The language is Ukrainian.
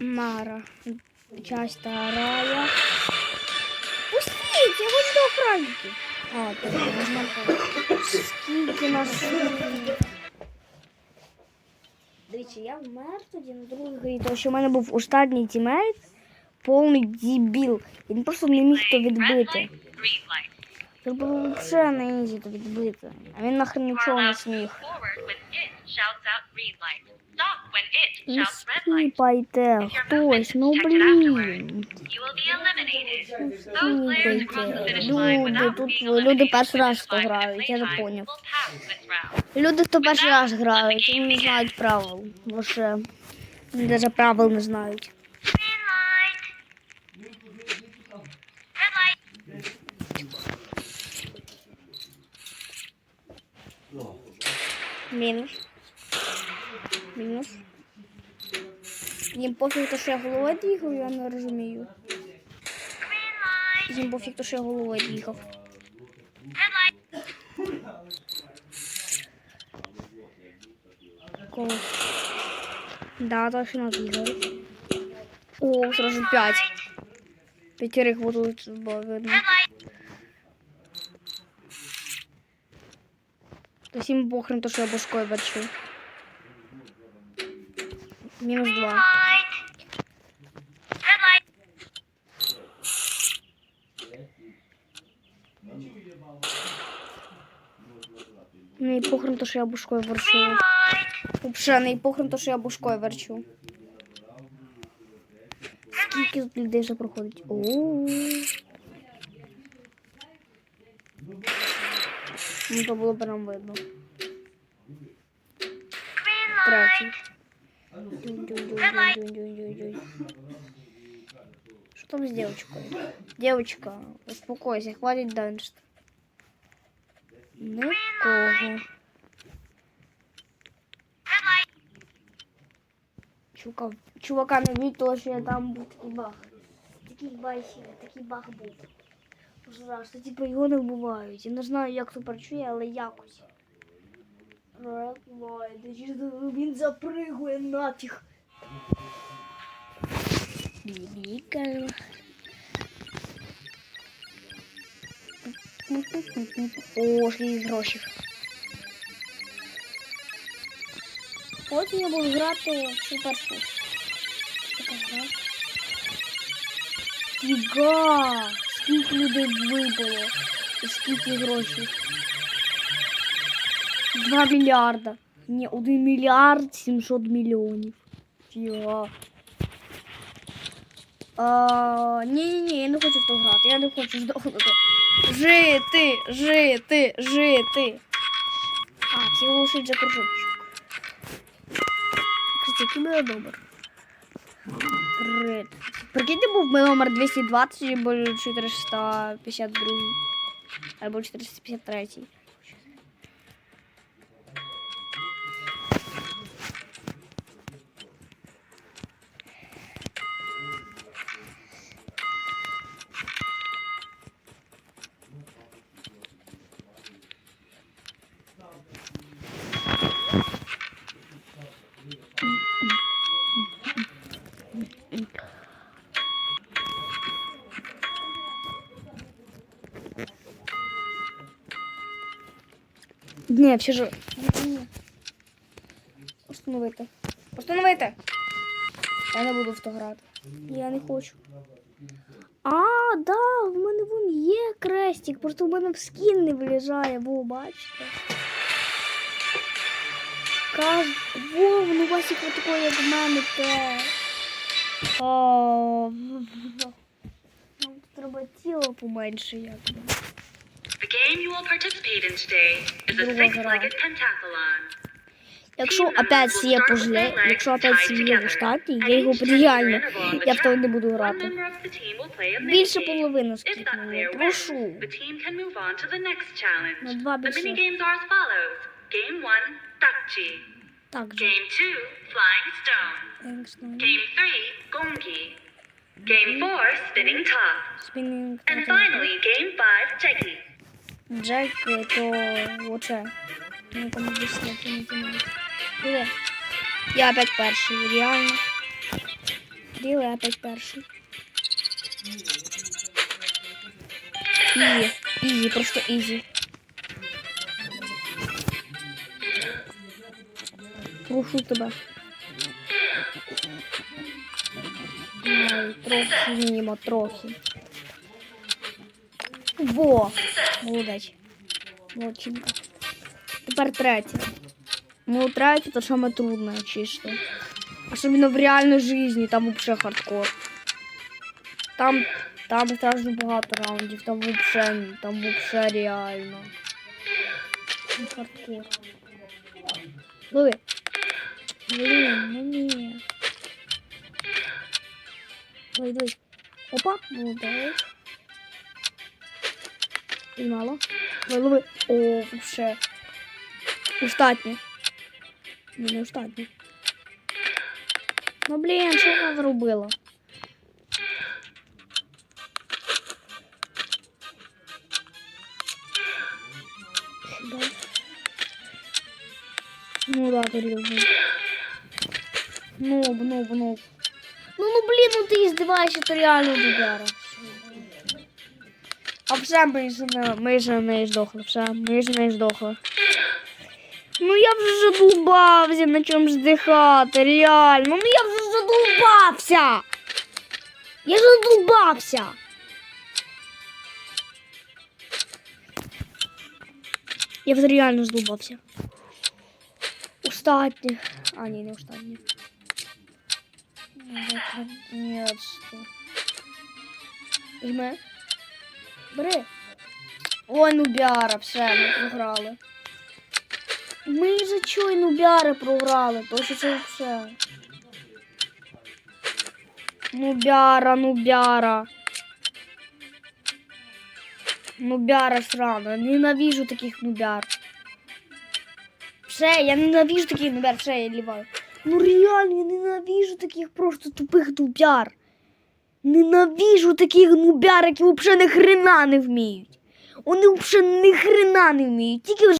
Мара. Часть вторая. Пустите, я хочу до охранники. А, так, так. Скільки нас. Дивіться, я вмер тоді на другій грі, тому що в мене був останній тімейт, повний дебіл. Він просто не міг то відбити. Це було взагалі не ізі то відбити. А він нахрен нічого не сміг. Скіпайте хтось, ну блін. You will be eliminated. Those players across the finish line Люди, тут люди перший раз the то грають, я не поняв. Люди, хто перший раз грають, вони не знають правил. Лише навіть правил не знають. Мінус. Мінус. Їм пофіг, то, що я головою двігав, я не розумію. Їм пофіг, то, що я головою двігав. Кого? Да, точно двигали. О, сразу пять. Пятерых вот тут. То есть им то, что я башкой бачу. Минус два. Ну і похрен то, що я башкою верчу. Вообще, не похрен то, що я башкою верчу. Скільки тут людей вже проходить? О. Ну, то було прям видно. Третій. Дюй-дюй-дюй-дюй-дюй-дюй-дюй. Что там с девочкой? Девочка, успокойся, хватит данжити. Нікого. Чувака, чувака не вміть того, що я там був такий баг. Такий баг, такий баг був. Пожалуйста, типу його не вбивають. Я не знаю, як то працює, але якось. Red light, чисто він запригує нафіг. Бібіка. О, скільки грошей. Потім я буду грати в супершу. Фіга! Скільки людей випало? І скільки грошей? Два мільярда. Ні, один мільярд сімсот мільйонів. Фіга. А, ні, ні, ні, я не хочу в то грати. Я не хочу здохнути. Жити, жити, жити. А, ці глушить за кружочок. Який буде номер? Ред. Прикиньте, був би номер 220 або 452. Або 453. Ні, все ж. Остановити. Я не буду в то грати. Я не хочу. А, да, в мене вон є крестик, просто в мене в скін не вилізає, во, бачите. Каз... Во, ну Васик вот такой, як в мене те. О, Нам треба тіло поменше як. Game you will participate in today is a six-legged pentathlon. Якщо опять є пожле, якщо опять є в штаті, я його реально, я в того не буду грати. Більше половини скіпнули. Прошу. На два більше. Game 1, Takchi. Так. Game 2, Flying Stone. Game 3, Gongi. Game 4, Spinning Top. Спінінг. And finally, Game 5, Jackie. Джек, е, то. Ну там об'яснити не знаю. Я опять перший, реально. Білий опять перший. Ізі, ізі, просто ізі. Прошу тебе. Ай, трохи мімо, трохи. Во! Молодець. Молодчинка. Тепер третє. Ну, третє, то саме трудне, чисто. Особенно в реальной жизни, там вообще хардкор. Там, там страшно багато раундів, там вообще, там вообще реально. Там хардкор. Лови. Блин, ну ні. Лови, лови. Опа, молодець. І мало. Лови. О, вообще. Штатні. Ні, не штатні. Ну блін, що вона зробила? Ну да, перейду. Ноб, ноб, ноб. Ну, ну блін, ну ти здиваєшся, то реально дудара. А все, ми ж не, ми не здохли, все, ми ж не здохли. Ну я вже задовбався на чому здихати, реально. Ну я вже задовбався. Я задовбався. Я вже реально задовбався. Устатні. А, ні, не устатні. Наконец-то. Жме. Бери. Ой, ну бяра, все, ми програли. Ми за чого нубяри програли, то що це все. Нубяра, нубяра. Нубяра срана. Ненавижу таких нубяр. Все, я ненавижу таких нубяр, все, я ліваю. Ну реально, я ненавижу таких просто тупих нубяр. Ненавижу таких нубяр, які взагалі хрена не вміють. Вони взагалі хрена не вміють. Тільки